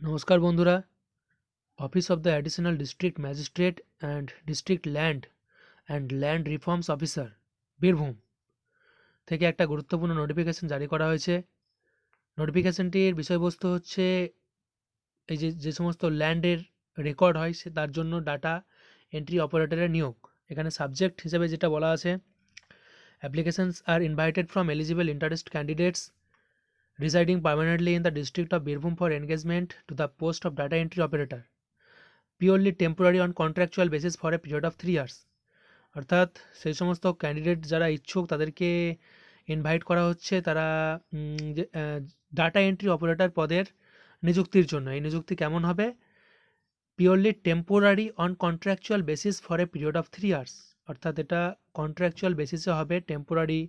নমস্কার বন্ধুরা। Office of the additional district magistrate and district land and land reforms officer Birbhum, থেকে একটা গুরুত্বপূর্ণ নোটিফিকেশন জারি করা হয়েছে। নোটিফিকেশনটির বিষয়বস্তু হচ্ছে, এই যে যে সমস্ত ল্যান্ডের রেকর্ড হয়, সে, তার জন্য ডাটা এন্ট্রি অপারেটরের নিয়োগ। এখানে সাবজেক্ট হিসেবে যেটা বলা আছে applications R invited from eligible interest candidates residing permanently in the district of Birbhum for engagement to the post of data entry operator, purely temporary on contractual basis for a period of three years. অর্থাৎ সেই সমস্ত candidate যারা ইচ্ছুক তাদেরকে invite করা হচ্ছে তারা data entry operator পদের নিযুক্তির জন্য। এই নিযুক্তি কেমন হবে? Purely temporary on contractual basis for a period of three years অর্থাৎ এটা কন্ট্রাকচুয়াল বেসিসে হবে টেম্পোরারি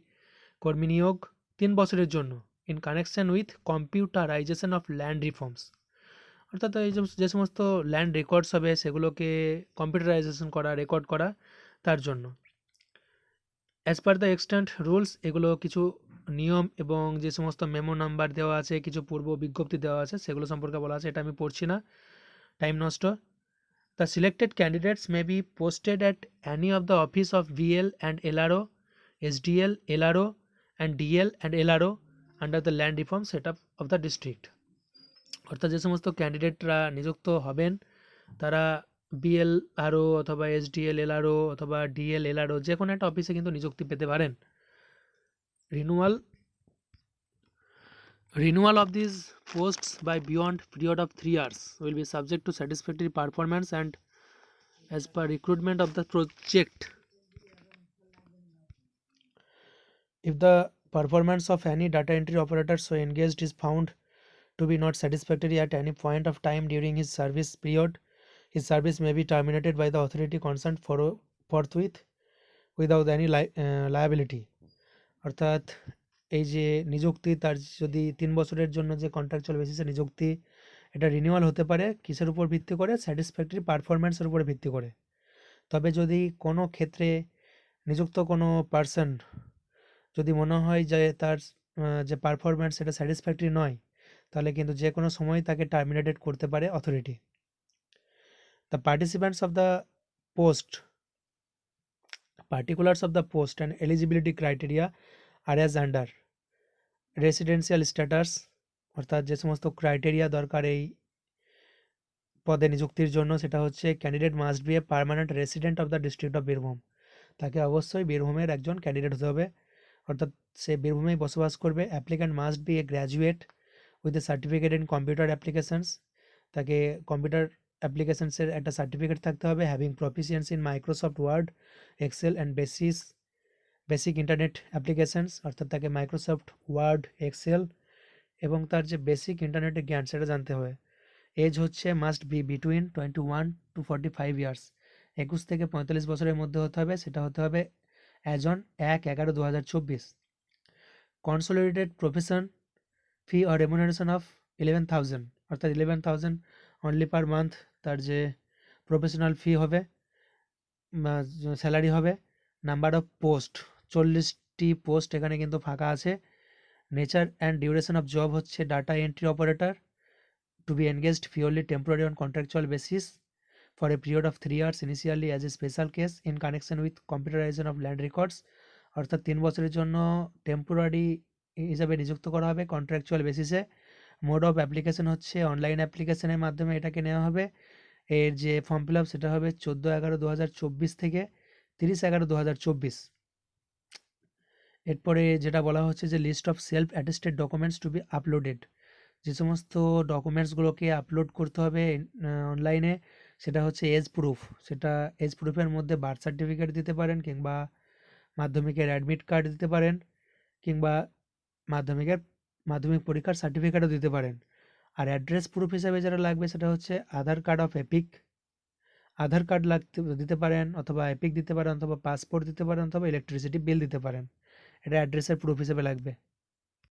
কর্মী নিয়োগ তিন বছরের জন্য। In connection with computerization of land reforms অর্থাৎ এই যে সমস্ত ল্যান্ড রেকর্ডস হবে, সেগুলোকে কম্পিউটারাইজেশন করা রেকর্ড করা তার জন্য। As per the extent rules এগুলো কিছু নিয়ম এবং যে সমস্ত মেমো নাম্বার দেওয়া আছে, কিছু পূর্ব বিজ্ঞপ্তি দেওয়া আছে, সেগুলো সম্পর্কে বলা আছে, এটা আমি পড়ছি না। টাইম নষ্ট। The selected candidates may be posted at any of the office of VL and LRO SDL LRO and DL and LRO under the land reform set up of the district অর্থাৎ যে সমস্ত ক্যান্ডিডেটরা নিযুক্ত হবেন, তারা BL আরও অথবা S SDL এল আরও অথবা ডিএল এল আরও যে কোনো একটা অফিসে কিন্তু নিযুক্তি পেতে পারেন। Renewal renewal of this post by beyond period of three years will be subject to satisfactory performance and as per recruitment of the project if the performance of any data entry operator so engaged is found to be not satisfactory at any point of time during his service period his service may be terminated by the authority concerned for forthwith li- uh, liability অর্থাৎ এই যে নিযুক্তি তার যদি তিন বছরের জন্য যে কন্ট্রাকচুয়াল বেসিসে নিযুক্তি এটা রিনিউয়াল হতে পারে কিসের উপর ভিত্তি করে স্যাটিসফ্যাক্টরি পারফরম্যান্সের উপরে ভিত্তি করে তবে যদি কোনো ক্ষেত্রে নিযুক্ত কোনো পার্সন যদি মনে হয় যে তার যে পারফরম্যান্স সেটা স্যাটিসফ্যাক্টরি নয়, তাহলে কিন্তু যে কোনো সময় তাকে টার্মিনেটেড করতে পারে authority the participants of the post particulars of the post and eligibility criteria are as under residential status অর্থাৎ যে সমস্ত ক্রাইটেরিয়া দরকার এই পদে নিযুক্তির জন্য, সেটা হচ্ছে candidate must be a permanent resident of the district of Birbhum তাকে অবশ্যই বীরভূমের একজন ক্যান্ডিডেট হতে হবে। অর্থাৎ সে বীরভূমেই বসবাস করবে। Applicant must be a graduate with a certificate in computer applications তাকে কম্পিউটার অ্যাপ্লিকেশানসের একটা সার্টিফিকেট থাকতে হবে having proficiency in Microsoft Word Excel and basis basic internet applications অর্থাৎ তাকে মাইক্রোসফট ওয়ার্ড এক্সেল এবং তার যে বেসিক ইন্টারনেটের জ্ঞান সেটা জানতে হবে। এজ হচ্ছে must be between twenty one to forty five years একুশ থেকে পঁয়তাল্লিশ বছরের মধ্যে হতে হবে, সেটা হতে হবে অ্যাজ অন এক এগারো দু হাজার চব্বিশ। Consolidated profession fee or remuneration of eleven thousand অর্থাৎ eleven thousand only per month তার যে প্রফেশনাল ফি হবে স্যালারি হবে নাম্বার অফ পোস্ট চল্লিশটি পোস্ট এখানে কিন্তু ফাঁকা আছে। Nature and duration of job হচ্ছে data entry operator to be engaged purely temporary on contractual basis for a period of three years initially as a special case in connection with computerisation of land records অর্থাৎ তিন বছরের জন্য temporary হিসাবে নিযুক্ত করা হবে contractual বেসিসে mode of application হচ্ছে অনলাইন অ্যাপ্লিকেশনের মাধ্যমে এটাকে নেওয়া হবে। এর যে ফর্ম ফিল আপ সেটা হবে চোদ্দ এগারো দু হাজার চব্বিশ থেকে তিরিশ এগারো দু হাজার চব্বিশ। এরপরে যেটা বলা হচ্ছে যে list of self attested documents to be uploaded যে সমস্ত ডকুমেন্টসগুলোকে আপলোড করতে হবে অনলাইনে সেটা হচ্ছে এজ প্রুফ সেটা এজ প্রুফের মধ্যে বার্থ সার্টিফিকেট দিতে পারেন কিংবা মাধ্যমিকের অ্যাডমিট কার্ড দিতে পারেন কিংবা মাধ্যমিকের, মাধ্যমিক পরীক্ষার সার্টিফিকেটও দিতে পারেন। আর অ্যাড্রেস প্রুফ হিসাবে যেটা লাগবে সেটা হচ্ছে Aadhaar card of EPIC Aadhaar card লাগতে, দিতে পারেন অথবা এপিক দিতে পারেন অথবা পাসপোর্ট দিতে পারেন অথবা ইলেকট্রিসিটি বিল দিতে পারেন। এটা অ্যাড্রেসের প্রুফ হিসেবে লাগবে।